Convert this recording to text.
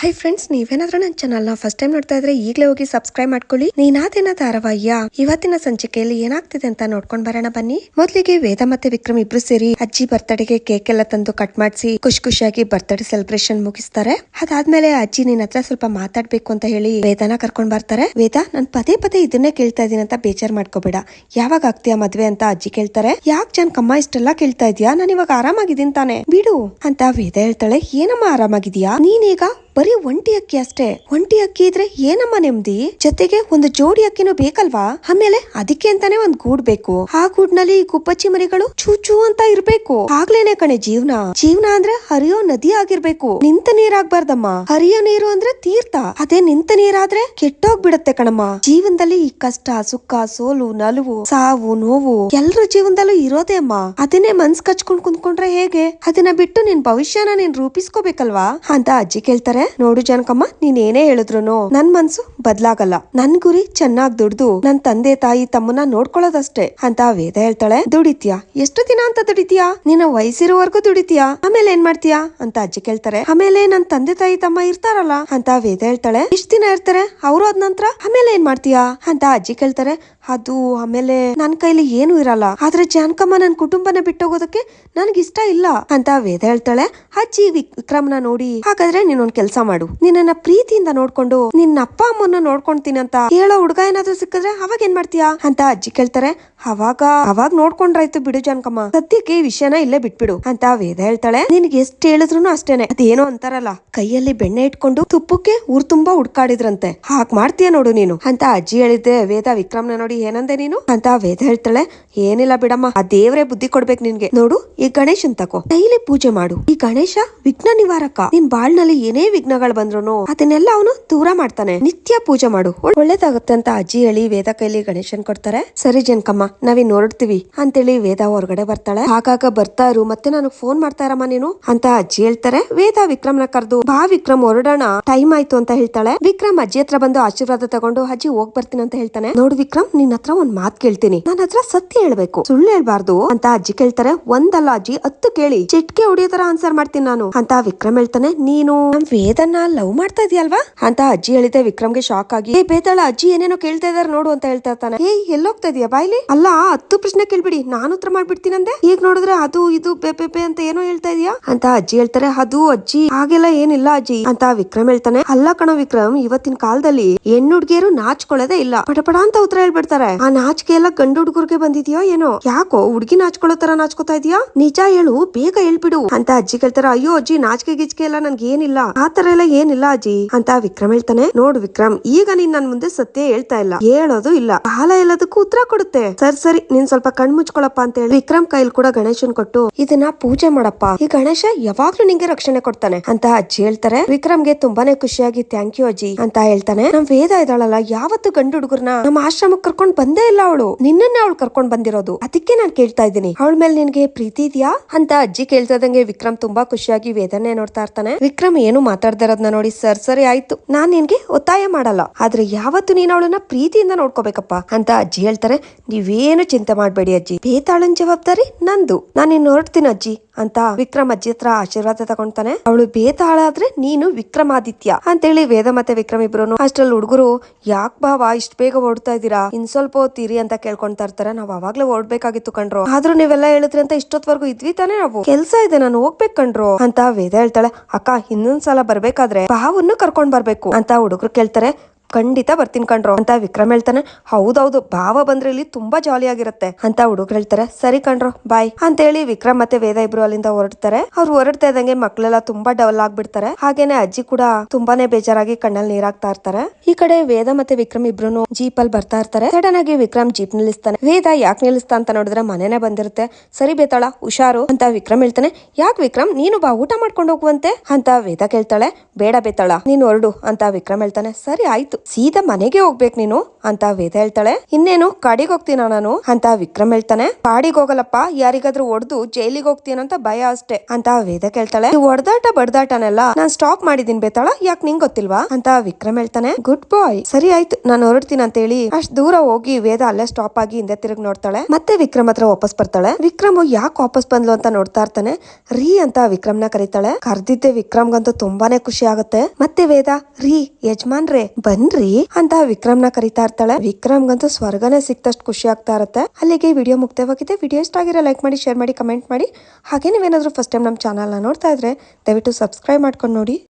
Hi friends ನೀವೇನಾದ್ರೂ ನನ್ನ ಚಾನಲ್ನ ಫಸ್ಟ್ ಟೈಮ್ ನೋಡ್ತಾ ಇದ್ರೆ ಈಗಲೇ ಹೋಗಿ ಸಬ್ಸ್ಕ್ರೈಬ್ ಮಾಡ್ಕೊಳ್ಳಿ. ನೀನಾದೇನ ಧಾರಾವಾಹಿಯ? ಇವತ್ತಿನ ಸಂಚಿಕೆಯಲ್ಲಿ ಏನಾಗ್ತಿದೆ ಅಂತ ನೋಡ್ಕೊಂಡ್ ಬರೋಣ ಬನ್ನಿ. ಮೊದಲಿಗೆ ವೇದ ಮತ್ತೆ ವಿಕ್ರಮ್ ಇಬ್ರು ಸೇರಿ ಅಜ್ಜಿ ಬರ್ತ್ಡೇಗೆ ಕೇಕ್ ಎಲ್ಲ ತಂದು ಕಟ್ ಮಾಡಿಸಿ ಖುಷಿ ಖುಷಿಯಾಗಿ ಬರ್ತ್ಡೇ ಸೆಲೆಬ್ರೇಷನ್ ಮುಗಿಸ್ತಾರೆ. ಅದಾದ್ಮೇಲೆ ಅಜ್ಜಿ ನಿನ್ನ ಹತ್ರ ಸ್ವಲ್ಪ ಮಾತಾಡ್ಬೇಕು ಅಂತ ಹೇಳಿ ವೇದನ ಕರ್ಕೊಂಡ್ ಬರ್ತಾರೆ. ವೇದ, ನಾನ್ ಪದೇ ಪದೇ ಇದನ್ನೇ ಕೇಳ್ತಾ ಇದೀನಿ ಅಂತ ಬೇಜಾರ್ ಮಾಡ್ಕೋಬೇಡ. ಯಾವಾಗ ಆಗ್ತೀಯಾ ಮದ್ವೆ ಅಂತ ಅಜ್ಜಿ ಕೇಳ್ತಾರೆ. ಯಾಕೆ ಜನ, ಕಮ್ಮ, ಇಷ್ಟೆಲ್ಲ ಕೇಳ್ತಾ ಇದೀಯಾ? ನಾನು ಇವಾಗ ಆರಾಮಾಗಿದ್ದೀನಿ ತಾನೆ. ಬಿಡು ಅಂತ ವೇದ ಹೇಳ್ತಾಳೆ. ಏನಮ್ಮ ಆರಾಮಾಗಿದ್ಯಾ ನೀನೀಗ ಬರೀ ಒಂಟಿ ಅಕ್ಕಿ ಅಷ್ಟೇ. ಒಂಟಿ ಅಕ್ಕಿ ಇದ್ರೆ ಏನಮ್ಮ ನೆಮ್ಮದಿ ಜೊತೆಗೆ ಒಂದು ಜೋಡಿ ಅಕ್ಕಿನೂ ಬೇಕಲ್ವಾ? ಆಮೇಲೆ ಅದಕ್ಕೆ ಅಂತಾನೆ ಒಂದ್ ಗೂಡ್ ಬೇಕು. ಆ ಗೂಡ್ನಲ್ಲಿ ಈ ಗುಬ್ಬಚ್ಚಿ ಮರಿಗಳು ಚೂ ಚೂ ಅಂತ ಇರ್ಬೇಕು. ಆಗ್ಲೇನೆ ಕಣೆ ಜೀವನ. ಜೀವನ ಅಂದ್ರೆ ಹರಿಯೋ ನದಿ ಆಗಿರ್ಬೇಕು. ನಿಂತ ನೀರಾಗ್ಬಾರ್ದಮ್ಮ. ಹರಿಯೋ ನೀರು ಅಂದ್ರೆ ತೀರ್ಥ. ಅದೇ ನಿಂತ ನೀರಾದ್ರೆ ಕೆಟ್ಟೋಗ್ಬಿಡತ್ತೆ ಕಣಮ್ಮ. ಜೀವನದಲ್ಲಿ ಈ ಕಷ್ಟ, ಸುಖ, ಸೋಲು, ನಲುವು, ಸಾವು, ನೋವು ಎಲ್ರ ಜೀವನದಲ್ಲೂ ಇರೋದೇ ಅಮ್ಮ. ಅದನ್ನೇ ಮನ್ಸ್ ಕಚ್ಕೊಂಡ್ ಕುಂತ್ಕೊಂಡ್ರೆ ಹೇಗೆ? ಅದನ್ನ ಬಿಟ್ಟು ನಿನ್ ಭವಿಷ್ಯನ ನೀನ್ ರೂಪಿಸ್ಕೋಬೇಕಲ್ವಾ? ಅಂತ ಅಜ್ಜಿ ಕೇಳ್ತಾರೆ. ನೋಡು ಜನಕಮ್ಮ ನೀನ್ ಏನೇ ಹೇಳಿದ್ರು ನನ್ ಮನ್ಸು ಬದ್ಲಾಗಲ್ಲ. ನನ್ ಗುರಿ ಚೆನ್ನಾಗ್ ದುಡ್ದು ನನ್ ತಂದೆ ತಾಯಿ ತಮ್ಮನ್ನ ನೋಡ್ಕೊಳ್ಳೋದಷ್ಟೇ. ಅಂತ ವೇದ ಹೇಳ್ತಾಳೆ. ದುಡಿತ್ಯಾ? ಎಷ್ಟು ದಿನ ಅಂತ ದುಡಿತೀಯಾ? ನಿನ್ನ ವಯಸ್ಸಿರೋವರೆಗೂ ದುಡಿತೀಯಾ? ಆಮೇಲೆ ಏನ್ ಮಾಡ್ತೀಯಾ? ಅಂತ ಅಜ್ಜಿ ಕೇಳ್ತಾರೆ. ಆಮೇಲೆ ನನ್ ತಂದೆ ತಾಯಿ ತಮ್ಮ ಇರ್ತಾರಲ್ಲ? ಅಂತ ವೇದ ಹೇಳ್ತಾಳೆ. ಇಷ್ಟ ದಿನ ಇರ್ತಾರೆ? ಅವ್ರು ಅದ್ ನಂತರ ಆಮೇಲೆ ಏನ್ ಮಾಡ್ತೀಯಾ? ಅಂತ ಅಜ್ಜಿ ಕೇಳ್ತಾರೆ. ಅದು ಆಮೇಲೆ ನನ್ ಕೈಲಿ ಏನು ಇರಲ್ಲ. ಆದ್ರೆ ಜಾನಕಮ್ಮ, ನನ್ ಕುಟುಂಬನ ಬಿಟ್ಟೋಗೋದಕ್ಕೆ ನನ್ಗೆ ಇಷ್ಟ ಇಲ್ಲ. ಅಂತ ವೇದ ಹೇಳ್ತಾಳೆ. ಅಜ್ಜಿ ವಿಕ್ರಮನ ನೋಡಿ, ಹಾಗಾದ್ರೆ ನೀನೊಂದ್ ಕೆಲ್ಸ ಮಾಡು. ನಿನ್ನ ಪ್ರೀತಿಯಿಂದ ನೋಡ್ಕೊಂಡು ನಿನ್ನ ಅಪ್ಪ ಅಮ್ಮನ್ನ ನೋಡ್ಕೊಂತೀನಿ ಅಂತ ಹೇಳೋ ಹುಡುಗ ಏನಾದ್ರು ಸಿಕ್ಕಿದ್ರೆ ಅವಾಗ ಏನ್ ಮಾಡ್ತೀಯಾ? ಅಂತ ಅಜ್ಜಿ ಕೇಳ್ತಾರೆ. ಅವಾಗ ಅವಾಗ ನೋಡ್ಕೊಂಡ್ರಾಯ್ತು ಬಿಡು ಜಾನಕಮ್ಮ. ಸದ್ಯಕ್ಕೆ ಈ ವಿಷಯನ ಇಲ್ಲೇ ಬಿಟ್ಬಿಡು ಅಂತ ವೇದ ಹೇಳ್ತಾಳೆ. ನಿನ್ಗೆ ಎಷ್ಟ್ ಹೇಳಿದ್ರು ಅಷ್ಟೇನೆ. ಅದೇನೋ ಅಂತಾರಲ್ಲ. ಕೈಯಲ್ಲಿ ಬೆಣ್ಣೆ ಇಟ್ಕೊಂಡು ತುಪ್ಪಕ್ಕೆ ಊರ್ ತುಂಬಾ ಹುಡ್ಕಾಡಿದ್ರಂತೆ. ಹಾಕ್ ಮಾಡ್ತೀಯ ನೋಡು ನೀನು ಅಂತ ಅಜ್ಜಿ ಹೇಳಿದ್ದೆ. ವೇದ ವಿಕ್ರಮ್ನ ನೋಡಿ ಏನಂದೆ ನೀನು? ಅಂತ ವೇದ ಹೇಳ್ತಾಳೆ. ಏನಿಲ್ಲ ಬಿಡಮ್ಮ. ಆ ದೇವ್ರೇ ಬುದ್ಧಿ ಕೊಡ್ಬೇಕು ನಿನ್ಗೆ. ನೋಡು, ಈ ಗಣೇಶನ್ ತಕೋ. ಡೈಲಿ ಪೂಜೆ ಮಾಡು. ಈ ಗಣೇಶ ವಿಘ್ನ ನಿವಾರಕ. ನಿನ್ ಬಾಳ್ನಲ್ಲಿ ಏನೇ ವಿಘ್ನಗಳು ಬಂದ್ರು ಅದನ್ನೆಲ್ಲ ಅವನು ದೂರ ಮಾಡ್ತಾನೆ. ನಿತ್ಯ ಪೂಜೆ ಮಾಡು. ಒಳ್- ಒಳ್ಳೇದಾಗುತ್ತೆ ಅಂತ ಅಜ್ಜಿ ಹೇಳಿ ವೇದ ಕೈಲಿ ಗಣೇಶನ್ ಕೊಡ್ತಾರೆ. ಸರಿ ಜನ್ಕಮ್ಮ, ನಾವಿನ್ ಹೊರಡ್ತೀವಿ ಅಂತೇಳಿ ವೇದ ಹೊರಗಡೆ ಬರ್ತಾಳೆ. ಆಗಾಗ ಬರ್ತಾ ಇರು, ಮತ್ತೆ ನನಗ್ ಫೋನ್ ಮಾಡ್ತಾ ಇರಮ್ಮ ನೀನು ಅಂತ ಅಜ್ಜಿ ಹೇಳ್ತಾರೆ. ವೇದ ವಿಕ್ರಮ್ನ ಕರೆದು, ಬಾ ವಿಕ್ರಮ್, ಹೊರಡೋಣ ಟೈಮ್ ಆಯ್ತು ಅಂತ ಹೇಳ್ತಾಳೆ. ವಿಕ್ರಮ್ ಅಜ್ಜಿ ಹತ್ರ ಬಂದು ಆಶೀರ್ವಾದ ತಗೊಂಡು, ಅಜ್ಜಿ, ಹೋಗ್ ಬರ್ತೀನಿ ಅಂತ ಹೇಳ್ತಾನೆ. ನೋಡು ವಿಕ್ರಮ್ ನಿನ್ ಹತ್ರ ಒಂದ್ ಮಾತ್ ಕೇಳ್ತೀನಿ. ನನ್ನ ಹತ್ರ ಸತ್ಯ ಹೇಳ್ಬೇಕು. ಸುಳ್ಳು ಹೇಳ್ಬಾರ್ದು ಅಂತ ಅಜ್ಜಿ ಕೇಳ್ತಾರೆ. ಒಂದಲ್ಲ ಅಜ್ಜಿ, ಹತ್ತು ಕೇಳಿ. ಚಿಟ್ಕೆ ಹೊಡಿಯೋ ತರ ಆನ್ಸರ್ ಮಾಡ್ತೀನಿ ನಾನು ಅಂತ ವಿಕ್ರಮ್ ಹೇಳ್ತಾನೆ. ನೀನು? ವೇದನ್ನ ಲವ್ ಮಾಡ್ತಾ ಇದೆಯಲ್ವಾ? ಅಂತ ಅಜ್ಜಿ ಹೇಳಿದೆ ವಿಕ್ರಮ್ಗೆ ಶಾಕ್ ಆಗಿ, ಏ ಬೇತಾಳ ಅಜ್ಜಿ ಏನೇನೋ ಕೇಳ್ತಾ ಇದಾರೆ ನೋಡು ಅಂತ ಹೇಳ್ತಾ ಇರ್ತಾನೆ. ಏ, ಎಲ್ಲೋಗ್ತಾ ಇದೀಯ ಬಾಯ್ಲಿ? ಅಲ್ಲ ಹತ್ತು ಪ್ರಶ್ನೆ ಕೇಳ್ಬಿಡಿ, ನಾನು ಉತ್ತರ ಮಾಡ್ಬಿಡ್ತೀನಂದೆ ಈಗ ನೋಡಿದ್ರೆ ಅದು, ಇದು ಬೆ ಬೆ ಬೆ ಅಂತ ಏನೋ ಹೇಳ್ತಾ ಇದೀಯಾ? ಅಂತ ಅಜ್ಜಿ ಹೇಳ್ತಾರೆ, ಅದು ಅಜ್ಜಿ, ಹಾಗೆಲ್ಲ ಏನಿಲ್ಲ ಅಜ್ಜಿ, ಅಂತ ವಿಕ್ರಮ್ ಹೇಳ್ತಾನೆ. ಅಲ್ಲ ಕಣೋ ವಿಕ್ರಮ್, ಇವತ್ತಿನ ಕಾಲದಲ್ಲಿ ಹೆಣ್ಣು ಹುಡುಗಿಯರು ನಾಚ್ಕೊಳ್ಳೋದೇ ಇಲ್ಲ. ಪಟಪಟ ಅಂತ ಉತ್ತರ ಹೇಳ್ಬಿಡ್ತಾರೆ. ಆ ನಾಚಿಕೆ ಎಲ್ಲ ಗಂಡು ಹುಡುಗರಿಗೆ ಬಂದಿದ್ಯೋ ಏನೋ? ಯಾಕೋ ಹುಡುಗಿ ನಾಚ್ಕೊಳ್ಳೋ ತರ ನಾಚ್ಕೊತಾ ಇದೀಯಾ? ನಿಜ ಹೇಳು, ಬೇಗ ಹೇಳ್ಬಿಡು, ಅಂತ ಅಜ್ಜಿ ಕೇಳ್ತಾರೆ. ಅಯ್ಯೋ ಅಜ್ಜಿ, ನಾಚಿಕೆ ಗಿಚ್ಕೆ ಎಲ್ಲ ನನ್ಗೆ ಏನಿಲ್ಲ ಆ ತರ ಎಲ್ಲ ಏನಿಲ್ಲ ಅಜ್ಜಿ ಅಂತ ವಿಕ್ರಮ್ ಹೇಳ್ತಾನೆ. ನೋಡು ವಿಕ್ರಮ್, ಈಗ ನೀನ್ ನನ್ ಮುಂದೆ ಸತ್ಯ ಹೇಳ್ತಾ ಇಲ್ಲ. ಹೇಳೋದು ಇಲ್ಲ. ಕಾಲ ಎಲ್ಲದಕ್ಕೂ ಉತ್ತರ ಕೊಡುತ್ತೆ. ಸರಿ ಸರಿ, ನೀನ್ ಸ್ವಲ್ಪ ಕಣ್ ಮುಚ್ಕೊಳಪ್ಪ ಅಂತ ಹೇಳಿ ವಿಕ್ರಮ್ ಕೈಲ್ ಕೂಡ ಗಣೇಶನ್ ಕೊಟ್ಟು, ಇದನ್ನ ಪೂಜೆ ಮಾಡಪ್ಪ. ಈ ಗಣೇಶ ಯಾವಾಗ್ಲೂ ನಿಂಗೆ ರಕ್ಷಣೆ ಕೊಡ್ತಾನೆ ಅಂತ ಅಜ್ಜಿ ಹೇಳ್ತಾರೆ. ವಿಕ್ರಮ್ಗೆ ತುಂಬಾನೇ ಖುಷಿಯಾಗಿ ಥ್ಯಾಂಕ್ ಯು ಅಜ್ಜಿ ಅಂತ ಹೇಳ್ತಾನೆ. ನಮ್ ವೇದ ಇದ್ದಾಳಲ್ಲ, ಯಾವತ್ತು ಗಂಡು ಹುಡುಗರ್ನ ನಮ್ಮ ಆಶ್ರಮಕ್ಕೆ ಕರ್ಕೊಂಡ್ ಬಂದೇ ಇಲ್ಲ ಅವಳು. ನಿನ್ನನ್ನೇ ಅವಳು ಕರ್ಕೊಂಡ್ ಬಂದಿರೋದು. ಅದಕ್ಕೆ ನಾನ್ ಕೇಳ್ತಾ ಇದ್ದೀನಿ. ಅವಳ ಮೇಲೆ ನಿನ್ಗೆ ಪ್ರೀತಿ ಇದೆಯಾ? ಅಂತ ಅಜ್ಜಿ ಕೇಳ್ತಾ ಇದ್ದಂಗೆ ವಿಕ್ರಮ್ ತುಂಬಾ ಖುಷಿಯಾಗಿ ವೇದನೆ ನೋಡ್ತಾ ಇರ್ತಾನೆ. ವಿಕ್ರಮ್ ಏನು ಮಾತಾಡ್ತಾ ನೋಡಿ ಸರ್, ಸರಿ ಆಯ್ತು. ನಾನ್ ನಿನ್ಗೆ ಒತ್ತಾಯ ಮಾಡಲ್ಲ. ಆದ್ರೆ ಯಾವತ್ತು ನೀನ್ ಅವಳನ್ನ ಪ್ರೀತಿಯಿಂದ ನೋಡ್ಕೋಬೇಕಪ್ಪ ಅಂತ ಅಜ್ಜಿ ಹೇಳ್ತಾರೆ. ನೀವೇನು ಚಿಂತೆ ಮಾಡ್ಬೇಡಿ ಅಜ್ಜಿ. ಬೇತಾಳನ್ ಜವಾಬ್ದಾರಿ ನಂದು. ನಾನು ಇನ್ನು ಹೊರಡ್ತೀನಿ ಅಜ್ಜಿ. ಅಂತ ವಿಕ್ರಮ ಹತ್ರ ಆಶೀರ್ವಾದ ತಗೊಂತಾನೆ. ಅವಳು ಬೇತಾಳ ಆದ್ರೆ ನೀನು ವಿಕ್ರಮಾದಿತ್ಯ ಅಂತೇಳಿ ವೇದ ಮತ್ತೆ ವಿಕ್ರಮ್ ಇಬ್ರು ಅಷ್ಟ್ರಲ್ಲಿ ಹುಡುಗರು, ಯಾಕ್ ಬಾವ ಇಷ್ಟ ಬೇಗ ಓಡ್ತಾ ಇದ್ದೀರಾ? ಇನ್ ಸ್ವಲ್ಪ ಓದ್ತೀರಿ ಅಂತ ಕೇಳ್ಕೊಂತಾ ಇರ್ತಾರೆ. ನಾವ್ ಅವಾಗ್ಲೇ ಓಡ್ಬೇಕಾಗಿತ್ತು ಕಣ್ರು. ಆದ್ರೂ ನೀವೆಲ್ಲ ಹೇಳಿದ್ರಿ ಅಂತ ಇಷ್ಟೊತ್ವರೆಗೂ ಇದ್ವಿ ತಾನೆ ನಾವು. ಕೆಲ್ಸ ಇದೆ, ನಾನು ಹೋಗ್ಬೇಕು ಕಣ್ರು ಅಂತ ವೇದ ಹೇಳ್ತಾಳೆ. ಅಕ್ಕ, ಇನ್ನೊಂದ್ಸಲ ಬರ್ಬೇಕಾದ್ರೆ ಬಾವನ್ನು ಕರ್ಕೊಂಡ್ ಬರ್ಬೇಕು ಅಂತ ಹುಡುಗರು ಕೇಳ್ತಾರೆ. ಖಂಡಿತ ಬರ್ತೀನಿ ಕಣ್ರೋ. ಅಂತ ವಿಕ್ರಮ್ ಹೇಳ್ತಾನೆ. ಹೌದೌದು, ಭಾವ ಬಂದ್ರೆ ಇಲ್ಲಿ ತುಂಬಾ ಜಾಲಿ ಆಗಿರುತ್ತೆ. ಅಂತ ಹುಡುಗರು ಹೇಳ್ತಾರೆ. ಸರಿ ಕಣ್ರೋ ಬಾಯ್ ಅಂತ ಹೇಳಿ ವಿಕ್ರಮ್ ಮತ್ತೆ ವೇದ ಇಬ್ರು ಅಲ್ಲಿಂದ ಹೊರಡ್ತಾರೆ. ಅವ್ರು ಹೊರಡ್ತಾ ಇದ್ದಂಗೆ ಮಕ್ಳೆಲ್ಲ ತುಂಬಾ ಡವಲ್ ಆಗ್ಬಿಡ್ತಾರೆ. ಹಾಗೇನೆ ಅಜ್ಜಿ ಕೂಡ ತುಂಬಾನೇ ಬೇಜಾರಾಗಿ ಕಣ್ಣಲ್ಲಿ ನೀರಾಗ್ತಾ ಇರ್ತಾರೆ. ಈ ಕಡೆ ವೇದ ಮತ್ತೆ ವಿಕ್ರಮ್ ಇಬ್ರು ಜೀಪ್ ಅಲ್ಲಿ ಬರ್ತಾ ಇರ್ತಾರೆ. ಸಡನ್ ಆಗಿ ವಿಕ್ರಮ್ ಜೀಪ್ ನಿಲ್ಲಿಸ್ತಾನೆ. ವೇದ ಯಾಕೆ ನಿಲ್ಲಿಸ್ತಾ ಅಂತ ನೋಡಿದ್ರೆ ಮನೆನೇ ಬಂದಿರುತ್ತೆ. ಸರಿ ಬೇತಾಳ, ಹುಷಾರು ಅಂತ ವಿಕ್ರಮ್ ಹೇಳ್ತಾನೆ. ಯಾಕೆ ವಿಕ್ರಮ್, ನೀನು ಬಾ, ಊಟ ಮಾಡ್ಕೊಂಡು ಹೋಗುವಂತೆ? ಅಂತ ವೇದ ಕೇಳ್ತಾಳೆ. ಬೇಡ ಬೇತಾಳ, ನೀನು ಹೊರಡು ಅಂತ ವಿಕ್ರಮ್ ಹೇಳ್ತಾನೆ. ಸರಿ, ಆಯ್ತು. ಸೀದಾ ಮನೆಗೆ ಹೋಗ್ಬೇಕು ನೀನು ಅಂತ ವೇದ ಹೇಳ್ತಾಳೆ. ಇನ್ನೇನು ಕಾಡಿಗೆ ಹೋಗ್ತೀನ ನಾನು ಅಂತ ವಿಕ್ರಮ್ ಹೇಳ್ತಾನೆ. ಕಾಡಿಗೆ ಹೋಗಲ್ಲಪ್ಪ, ಯಾರಿಗಾದ್ರೂ ಹೊಡೆದು ಜೈಲಿಗೆ ಹೋಗ್ತೀನಂತ ಭಯ ಅಷ್ಟೇ ಅಂತ ವೇದ ಕೇಳ್ತಾಳೆ. ಹೊಡೆದಾಟ ಬಡ್ದಾಟನೆಲ್ಲ ನಾನ್ ಸ್ಟಾಪ್ ಮಾಡಿದೀನಿ ಬೇತಾಳ, ಯಾಕೆ ನಿಂಗ್ ಗೊತ್ತಿಲ್ವಾ ಅಂತ ವಿಕ್ರಮ್ ಹೇಳ್ತಾನೆ. ಗುಡ್ ಬಾಯ್ ಸರಿ ಆಯ್ತು, ನಾನು ಹೊರಡ್ತೀನಿ ಅಂತ ಹೇಳಿ ಅಷ್ಟ್ ದೂರ ಹೋಗಿ ವೇದ ಅಲ್ಲೇ ಸ್ಟಾಪ್ ಆಗಿ ಹಿಂದೆ ತಿರುಗಿ ನೋಡ್ತಾಳೆ. ಮತ್ತೆ ವಿಕ್ರಮ್ ಹತ್ರ ವಾಪಸ್ ಬರ್ತಾಳೆ. ವಿಕ್ರಮ್ ಯಾಕೆ ವಾಪಸ್ ಬಂದ್ಲು ಅಂತ ನೋಡ್ತಾ ಇರ್ತಾನೆ. ರೀ ಅಂತ ವಿಕ್ರಮ್ನ ಕರೀತಾಳೆ. ಕರ್ದಿದ್ದೆ ವಿಕ್ರಮ್ಗಂತೂ ತುಂಬಾನೇ ಖುಷಿ ಆಗುತ್ತೆ. ಮತ್ತೆ ವೇದ, ರೀ, ಯಜಮಾನ್ರೇ ಬನ್ರಿ ಅಂತ ವಿಕ್ರಮ್ನ ಕರೀತಾ ಇರ್ತಾಳೆ. ವಿಕ್ರಮ್ಗಂತೂ ಸ್ವರ್ಗನೇ ಸಿಕ್ತಷ್ಟು ಖುಷಿ ಆಗ್ತಾ ಇರುತ್ತೆ. ಅಲ್ಲಿಗೆ ವಿಡಿಯೋ ಮುಕ್ತವಾಗಿದೆ ವಿಡಿಯೋ ಇಷ್ಟ ಆಗಿರೋ ಲೈಕ್ ಮಾಡಿ ಶೇರ್ ಮಾಡಿ ಕಮೆಂಟ್ ಮಾಡಿ. ಹಾಗೆ ನೀವೇನಾದ್ರೂ ಫಸ್ಟ್ ಟೈಮ್ ನಮ್ಮ ಚಾನಲ್ನ ನೋಡ್ತಾ ಇದ್ರೆ ದಯವಿಟ್ಟು ಸಬ್ಸ್ಕ್ರೈಬ್ ಮಾಡ್ಕೊಂಡು ನೋಡಿ.